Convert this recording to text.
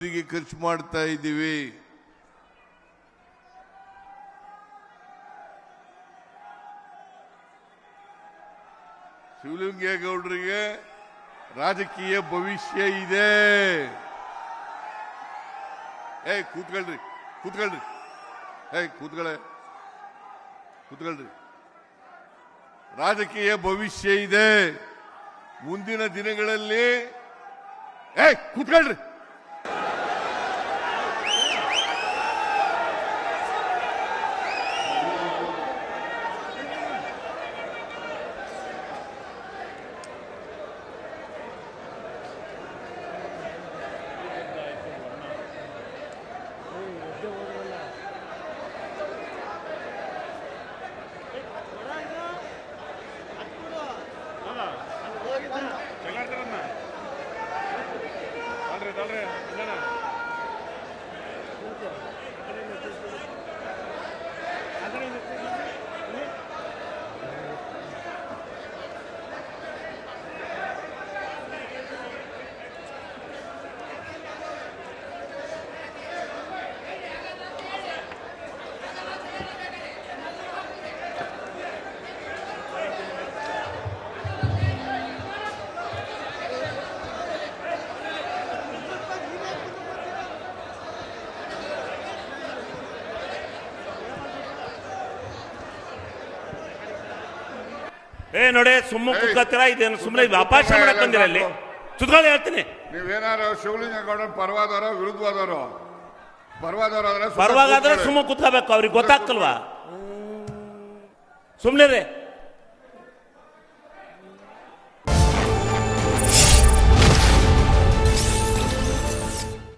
ಖರ್ಚು ಮಾಡ್ತಾ ಇದ್ದೀವಿ. ಶಿವಲಿಂಗೇಗೌಡರಿಗೆ ರಾಜಕೀಯ ಭವಿಷ್ಯ ಇದೆ. ಏ, ಕೂತ್ಕೊಳ್ರಿ ಕೂತ್ಕೊಳ್ರಿ. ಏ ಕೂತ್ಕೊಳ್ಳೆ ಕೂತ್ಕೊಳ್ರಿ. ರಾಜಕೀಯ ಭವಿಷ್ಯ ಇದೆ. ಮುಂದಿನ ದಿನಗಳಲ್ಲಿ, ಏ, ಕೂತ್ಕೊಳ್ರಿ. ಅಲ್ರಿ ಏ ನೋಡಿ ಸುಮ್ಮ ಕುತ್ಕೋತೀರ ಇದೇನು ಸುಮ್ಮನೆ ಅಪಾಶ ಮಾಡಕ್ ಬಂದಿರ ಅಲ್ಲಿ ಸುತ್ಕೊಳ್ಳಿ ಹೇಳ್ತೀನಿ. ನೀವೇನಾರು ಶಿವಲಿಂಗೇಗೌಡ ಪರವಾದವರು ವಿರುದ್ಧವಾದವರು? ಪರವಾದವರಾದ್ರೆ ಪರವಾಗಾದ್ರೆ ಸುಮ್ಮ ಕುತ್ಕೋಬೇಕು ಅವ್ರಿಗೆ ಗೊತ್ತಾಗ್ತಲ್ವಾ? ಸುಮ್ಮನೆ ರೀ